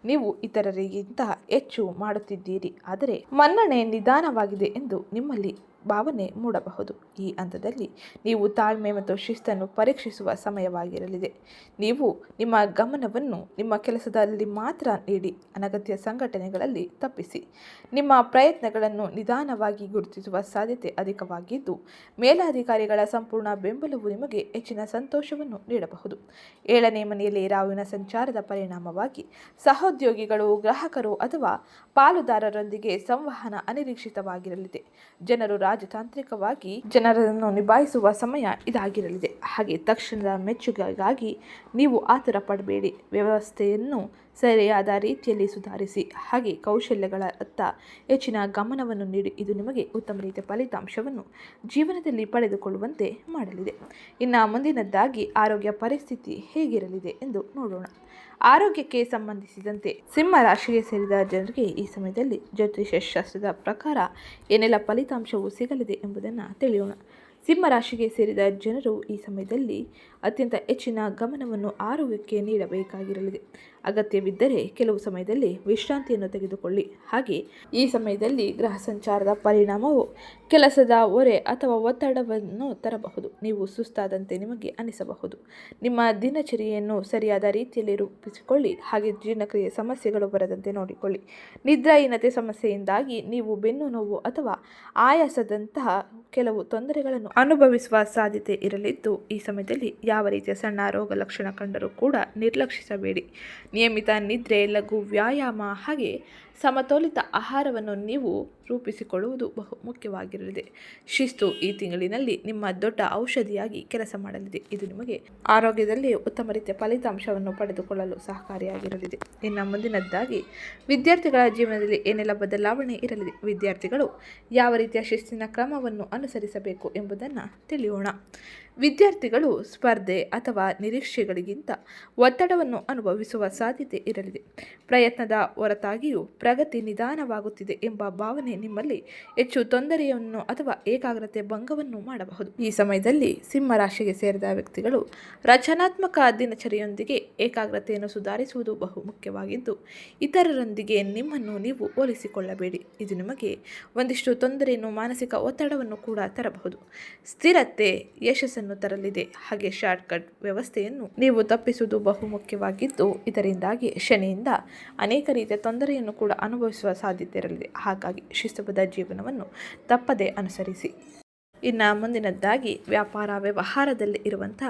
ನೀವು ಇತರರಿಗಿಂತ ಹೆಚ್ಚು ಮಾಡುತ್ತಿದ್ದೀರಿ, ಆದರೆ ಮನ್ನಣೆ ನಿಧಾನವಾಗಿದೆ ಎಂದು ನಿಮ್ಮಲ್ಲಿ ಭಾವನೆ ಮೂಡಬಹುದು. ಈ ಹಂತದಲ್ಲಿ ನೀವು ತಾಳ್ಮೆ ಮತ್ತು ಶಿಸ್ತನ್ನು ಪರೀಕ್ಷಿಸುವ ಸಮಯವಾಗಿರಲಿದೆ. ನೀವು ನಿಮ್ಮ ಗಮನವನ್ನು ನಿಮ್ಮ ಕೆಲಸದಲ್ಲಿ ಮಾತ್ರ ನೀಡಿ, ಅನಗತ್ಯ ಸಂಘಟನೆಗಳಲ್ಲಿ ತಪ್ಪಿಸಿ. ನಿಮ್ಮ ಪ್ರಯತ್ನಗಳನ್ನು ನಿಧಾನವಾಗಿ ಗುರುತಿಸುವ ಸಾಧ್ಯತೆ ಅಧಿಕವಾಗಿದ್ದು, ಮೇಲಾಧಿಕಾರಿಗಳ ಸಂಪೂರ್ಣ ಬೆಂಬಲವು ನಿಮಗೆ ಹೆಚ್ಚಿನ ಸಂತೋಷವನ್ನು ನೀಡಬಹುದು. ಏಳನೇ ಮನೆಯಲ್ಲಿ ರಾಹುವಿನ ಸಂಚಾರದ ಪರಿಣಾಮವಾಗಿ ಸಹೋದ್ಯೋಗಿಗಳು, ಗ್ರಾಹಕರು ಅಥವಾ ಪಾಲುದಾರರೊಂದಿಗೆ ಸಂವಹನ ಅನಿರೀಕ್ಷಿತವಾಗಿರಲಿದೆ. ಜನರು ರಾಜತಾಂತ್ರಿಕವಾಗಿ ಜನರನ್ನು ನಿಭಾಯಿಸುವ ಸಮಯ ಇದಾಗಿರಲಿದೆ. ಹಾಗೆ ತಕ್ಷಣದ ಮೆಚ್ಚುಗೆಗಾಗಿ ನೀವು ಆತರ ಪಡಬೇಡಿ. ವ್ಯವಸ್ಥೆಯನ್ನು ಸರಿಯಾದ ರೀತಿಯಲ್ಲಿ ಸುಧಾರಿಸಿ. ಹಾಗೆ ಕೌಶಲ್ಯಗಳ ಅತ್ತ ಹೆಚ್ಚಿನ ಗಮನವನ್ನು ನೀಡಿ. ಇದು ನಿಮಗೆ ಉತ್ತಮ ರೀತಿಯ ಫಲಿತಾಂಶವನ್ನು ಜೀವನದಲ್ಲಿ ಪಡೆದುಕೊಳ್ಳುವಂತೆ ಮಾಡಲಿದೆ. ಇನ್ನು ಮುಂದಿನದ್ದಾಗಿ ಆರೋಗ್ಯ ಪರಿಸ್ಥಿತಿ ಹೇಗಿರಲಿದೆ ಎಂದು ನೋಡೋಣ. ಆರೋಗ್ಯಕ್ಕೆ ಸಂಬಂಧಿಸಿದಂತೆ ಸಿಂಹ ರಾಶಿಗೆ ಸೇರಿದ ಜನರಿಗೆ ಈ ಸಮಯದಲ್ಲಿ ಜ್ಯೋತಿಷ್ಯ ಶಾಸ್ತ್ರದ ಪ್ರಕಾರ ಏನೆಲ್ಲ ಫಲಿತಾಂಶವು ಸಿಗಲಿದೆ ಎಂಬುದನ್ನು ತಿಳಿಯೋಣ. ಸಿಂಹ ರಾಶಿಗೆ ಸೇರಿದ ಜನರು ಈ ಸಮಯದಲ್ಲಿ ಅತ್ಯಂತ ಹೆಚ್ಚಿನ ಗಮನವನ್ನು ಆರೋಗ್ಯಕ್ಕೆ ನೀಡಬೇಕಾಗಿರಲಿದೆ. ಅಗತ್ಯವಿದ್ದರೆ ಕೆಲವು ಸಮಯದಲ್ಲಿ ವಿಶ್ರಾಂತಿಯನ್ನು ತೆಗೆದುಕೊಳ್ಳಿ. ಹಾಗೆ ಈ ಸಮಯದಲ್ಲಿ ಗ್ರಹ ಸಂಚಾರದ ಪರಿಣಾಮವು ಕೆಲಸದ ಹೊರೆ ಅಥವಾ ಒತ್ತಡವನ್ನು ತರಬಹುದು. ನೀವು ಸುಸ್ತಾದಂತೆ ನಿಮಗೆ ಅನಿಸಬಹುದು. ನಿಮ್ಮ ದಿನಚರಿಯನ್ನು ಸರಿಯಾದ ರೀತಿಯಲ್ಲಿ ರೂಪಿಸಿಕೊಳ್ಳಿ. ಹಾಗೆ ಜೀರ್ಣಕ್ರಿಯೆ ಸಮಸ್ಯೆಗಳು ಬರದಂತೆ ನೋಡಿಕೊಳ್ಳಿ. ನಿದ್ರಾಹೀನತೆ ಸಮಸ್ಯೆಯಿಂದಾಗಿ ನೀವು ಬೆನ್ನು ನೋವು ಅಥವಾ ಆಯಾಸದಂತಹ ಕೆಲವು ತೊಂದರೆಗಳನ್ನು ಅನುಭವಿಸುವ ಸಾಧ್ಯತೆ ಇರಲಿದ್ದು, ಈ ಸಮಯದಲ್ಲಿ ಯಾವ ರೀತಿಯ ಸಣ್ಣ ರೋಗ ಲಕ್ಷಣ ಕಂಡರೂ ಕೂಡ ನಿರ್ಲಕ್ಷಿಸಬೇಡಿ. ನಿಯಮಿತ ನಿದ್ರೆ ಲಘು ವ್ಯಾಯಾಮ ಹಾಗೆ ಸಮತೋಲಿತ ಆಹಾರವನ್ನು ನೀವು ರೂಪಿಸಿಕೊಳ್ಳುವುದು ಬಹು ಮುಖ್ಯವಾಗಿರಲಿದೆ ಶಿಸ್ತು ಈ ತಿಂಗಳಿನಲ್ಲಿ ನಿಮ್ಮ ದೊಡ್ಡ ಔಷಧಿಯಾಗಿ ಕೆಲಸ ಮಾಡಲಿದೆ. ಇದು ನಿಮಗೆ ಆರೋಗ್ಯದಲ್ಲಿ ಉತ್ತಮ ರೀತಿಯ ಫಲಿತಾಂಶವನ್ನು ಪಡೆದುಕೊಳ್ಳಲು ಸಹಕಾರಿಯಾಗಿರಲಿದೆ. ಇನ್ನು ಮುಂದಿನದ್ದಾಗಿ ವಿದ್ಯಾರ್ಥಿಗಳ ಜೀವನದಲ್ಲಿ ಏನೆಲ್ಲ ಬದಲಾವಣೆ ಇರಲಿದೆ? ವಿದ್ಯಾರ್ಥಿಗಳು ಯಾವ ರೀತಿಯ ಶಿಸ್ತಿನ ಕ್ರಮವನ್ನು ಅನುಸರಿಸಬೇಕು ಎಂಬುದನ್ನು ತಿಳಿಯೋಣ. ವಿದ್ಯಾರ್ಥಿಗಳು ಸ್ಪರ್ಧೆ ಅಥವಾ ನಿರೀಕ್ಷೆಗಳಿಗಿಂತ ಒತ್ತಡವನ್ನು ಅನುಭವಿಸುವ ಸಾಧ್ಯತೆ ಇರಲಿದೆ. ಪ್ರಯತ್ನದ ಹೊರತಾಗಿಯೂ ಪ್ರಗತಿ ನಿಧಾನವಾಗುತ್ತಿದೆ ಎಂಬ ಭಾವನೆ ನಿಮ್ಮಲ್ಲಿ ಹೆಚ್ಚು ತೊಂದರೆಯನ್ನು ಅಥವಾ ಏಕಾಗ್ರತೆ ಭಂಗವನ್ನು ಮಾಡಬಹುದು. ಈ ಸಮಯದಲ್ಲಿ ಸಿಂಹ ರಾಶಿಗೆ ಸೇರಿದ ವ್ಯಕ್ತಿಗಳು ರಚನಾತ್ಮಕ ದಿನಚರಿಯೊಂದಿಗೆ ಏಕಾಗ್ರತೆಯನ್ನು ಸುಧಾರಿಸುವುದು ಬಹು ಮುಖ್ಯವಾಗಿದ್ದು, ಇತರರೊಂದಿಗೆ ನಿಮ್ಮನ್ನು ನೀವು ಹೋಲಿಸಿಕೊಳ್ಳಬೇಡಿ. ಇದು ನಿಮಗೆ ಒಂದಿಷ್ಟು ತೊಂದರೆಯನ್ನು ಮಾನಸಿಕ ಒತ್ತಡವನ್ನು ಕೂಡ ತರಬಹುದು. ಸ್ಥಿರತೆ ಯಶಸ್ಸನ್ನು ತರಲಿದೆ. ಹಾಗೆ ಶಾರ್ಟ್ಕಟ್ ವ್ಯವಸ್ಥೆಯನ್ನು ನೀವು ತಪ್ಪಿಸುವುದು ಬಹು ಮುಖ್ಯವಾಗಿದ್ದು, ಇದರಿಂದಾಗಿ ಶನಿಯಿಂದ ಅನೇಕ ರೀತಿಯ ತೊಂದರೆಯನ್ನು ಕೂಡ ಅನುಭವಿಸುವ ಸಾಧ್ಯತೆ ಇರಲಿದೆ. ಹಾಗಾಗಿ ಶಿಸ್ತುಬದ್ಧ ಜೀವನವನ್ನು ತಪ್ಪದೇ ಅನುಸರಿಸಿ. ಇನ್ನು ಮುಂದಿನದ್ದಾಗಿ ವ್ಯಾಪಾರ, ವ್ಯವಹಾರದಲ್ಲಿ ಇರುವಂಥ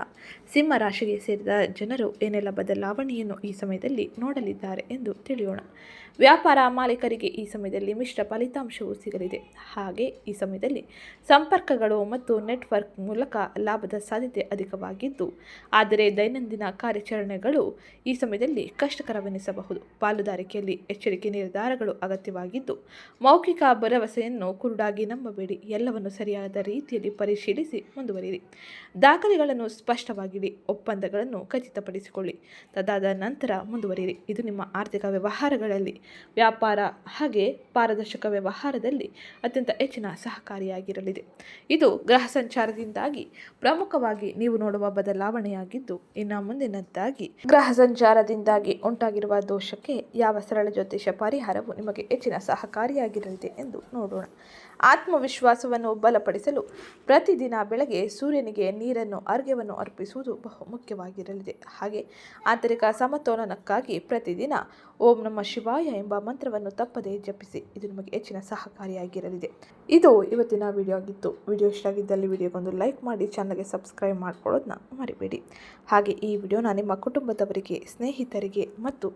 ಸಿಂಹ ರಾಶಿಗೆ ಸೇರಿದ ಜನರು ಏನೆಲ್ಲ ಬದಲಾವಣೆಯನ್ನು ಈ ಸಮಯದಲ್ಲಿ ನೋಡಲಿದ್ದಾರೆ ಎಂದು ತಿಳಿಯೋಣ. ವ್ಯಾಪಾರ ಮಾಲೀಕರಿಗೆ ಈ ಸಮಯದಲ್ಲಿ ಮಿಶ್ರ ಫಲಿತಾಂಶವು ಸಿಗಲಿದೆ. ಹಾಗೆ ಈ ಸಮಯದಲ್ಲಿ ಸಂಪರ್ಕಗಳು ಮತ್ತು ನೆಟ್ವರ್ಕ್ ಮೂಲಕ ಲಾಭದ ಸಾಧ್ಯತೆ ಅಧಿಕವಾಗಿದ್ದು, ಆದರೆ ದೈನಂದಿನ ಕಾರ್ಯಾಚರಣೆಗಳು ಈ ಸಮಯದಲ್ಲಿ ಕಷ್ಟಕರವೆನಿಸಬಹುದು. ಪಾಲುದಾರಿಕೆಯಲ್ಲಿ ಎಚ್ಚರಿಕೆ ನಿರ್ಧಾರಗಳು ಅಗತ್ಯವಾಗಿದ್ದು, ಮೌಖಿಕ ಭರವಸೆಯನ್ನು ಕುರುಡಾಗಿ ನಂಬಬೇಡಿ. ಎಲ್ಲವನ್ನು ಸರಿಯಾದ ರೀತಿಯಲ್ಲಿ ಪರಿಶೀಲಿಸಿ ಮುಂದುವರಿಯಿರಿ. ದಾಖಲೆಗಳನ್ನು ಸ್ಪಷ್ಟವಾಗಿಡಿ. ಒಪ್ಪಂದಗಳನ್ನು ಖಚಿತಪಡಿಸಿಕೊಳ್ಳಿ. ತದಾದ ನಂತರ ಮುಂದುವರಿಯಿರಿ. ಇದು ನಿಮ್ಮ ಆರ್ಥಿಕ ವ್ಯವಹಾರಗಳಲ್ಲಿ ವ್ಯಾಪಾರ ಹಾಗೆ ಪಾರದರ್ಶಕ ವ್ಯವಹಾರದಲ್ಲಿ ಅತ್ಯಂತ ಹೆಚ್ಚಿನ ಸಹಕಾರಿಯಾಗಿರಲಿದೆ. ಇದು ಗ್ರಹ ಸಂಚಾರದಿಂದಾಗಿ ಪ್ರಮುಖವಾಗಿ ನೀವು ನೋಡುವ ಬದಲಾವಣೆಯಾಗಿದ್ದು, ಇನ್ನು ಮುಂದಿನದ್ದಾಗಿ ಗ್ರಹ ಸಂಚಾರದಿಂದಾಗಿ ಉಂಟಾಗಿರುವ ದೋಷಕ್ಕೆ ಯಾವ ಸರಳ ಜ್ಯೋತಿಷ ಪರಿಹಾರವು ನಿಮಗೆ ಹೆಚ್ಚಿನ ಸಹಕಾರಿಯಾಗಿರಲಿದೆ ಎಂದು ನೋಡೋಣ. ಆತ್ಮವಿಶ್ವಾಸವನ್ನು ಬಲಪಡಿಸಲು ಪ್ರತಿದಿನ ಬೆಳಗ್ಗೆ ಸೂರ್ಯನಿಗೆ ನೀರನ್ನು, ಅರ್ಘ್ಯವನ್ನು ಅರ್ಪಿಸುವುದು ಬಹು ಮುಖ್ಯವಾಗಿರಲಿದೆ. ಹಾಗೆ ಆಂತರಿಕ ಸಮತೋಲನಕ್ಕಾಗಿ ಪ್ರತಿದಿನ ಓಂ ನಮ್ಮ ಶಿವಾಯ ಎಂಬ ಮಂತ್ರವನ್ನು ತಪ್ಪದೇ ಜಪಿಸಿ, ಇದು ನಿಮಗೆ ಹೆಚ್ಚಿನ ಸಹಕಾರಿಯಾಗಿರಲಿದೆ. ಇದು ಇವತ್ತಿನ ವಿಡಿಯೋ ಆಗಿತ್ತು. ವಿಡಿಯೋ ಇಷ್ಟ ಆಗಿದ್ದಲ್ಲಿ ವಿಡಿಯೋಗೊಂದು ಲೈಕ್ ಮಾಡಿ ಚಾನಲ್ಗೆ ಸಬ್ಸ್ಕ್ರೈಬ್ ಮಾಡ್ಕೊಳ್ಳೋದನ್ನ ಮರಿಬೇಡಿ. ಹಾಗೆ ಈ ವಿಡಿಯೋನ ನಿಮ್ಮ ಕುಟುಂಬದವರಿಗೆ, ಸ್ನೇಹಿತರಿಗೆ ಮತ್ತು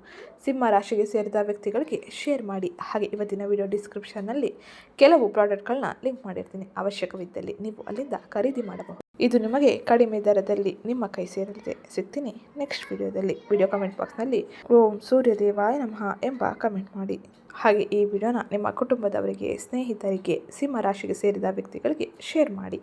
ಸಿಂಹ ರಾಶಿಗೆ ಸೇರಿದ ವ್ಯಕ್ತಿಗಳಿಗೆ ಶೇರ್ ಮಾಡಿ. ಹಾಗೆ ಇವತ್ತಿನ ವಿಡಿಯೋ ಡಿಸ್ಕ್ರಿಪ್ಷನ್ನಲ್ಲಿ ಕೆಲವು ಪ್ರಾಡಕ್ಟ್ಗಳನ್ನ ಲಿಂಕ್ ಮಾಡಿರ್ತೀನಿ. ಅವಶ್ಯಕವಿದ್ದಲ್ಲಿ ನೀವು ಅಲ್ಲಿಂದ ಖರೀದಿ ಮಾಡಬಹುದು. ಇದು ನಿಮಗೆ ಕಡಿಮೆ ದರದಲ್ಲಿ ನಿಮ್ಮ ಕೈ ಸೇರಲಿದೆ. ಸಿಗ್ತೀನಿ ನೆಕ್ಸ್ಟ್ ವಿಡಿಯೋದಲ್ಲಿ. ವಿಡಿಯೋ ಕಮೆಂಟ್ ಬಾಕ್ಸ್ನಲ್ಲಿ ಓಂ ಸೂರ್ಯದೇವಾಯ ನಮಃ ಎಂಬ ಕಮೆಂಟ್ ಮಾಡಿ. ಹಾಗೆ ಈ ವಿಡಿಯೋನ ನಿಮ್ಮ ಕುಟುಂಬದವರಿಗೆ, ಸ್ನೇಹಿತರಿಗೆ, ಸಿಂಹ ರಾಶಿಗೆ ಸೇರಿದ ವ್ಯಕ್ತಿಗಳಿಗೆ ಶೇರ್ ಮಾಡಿ.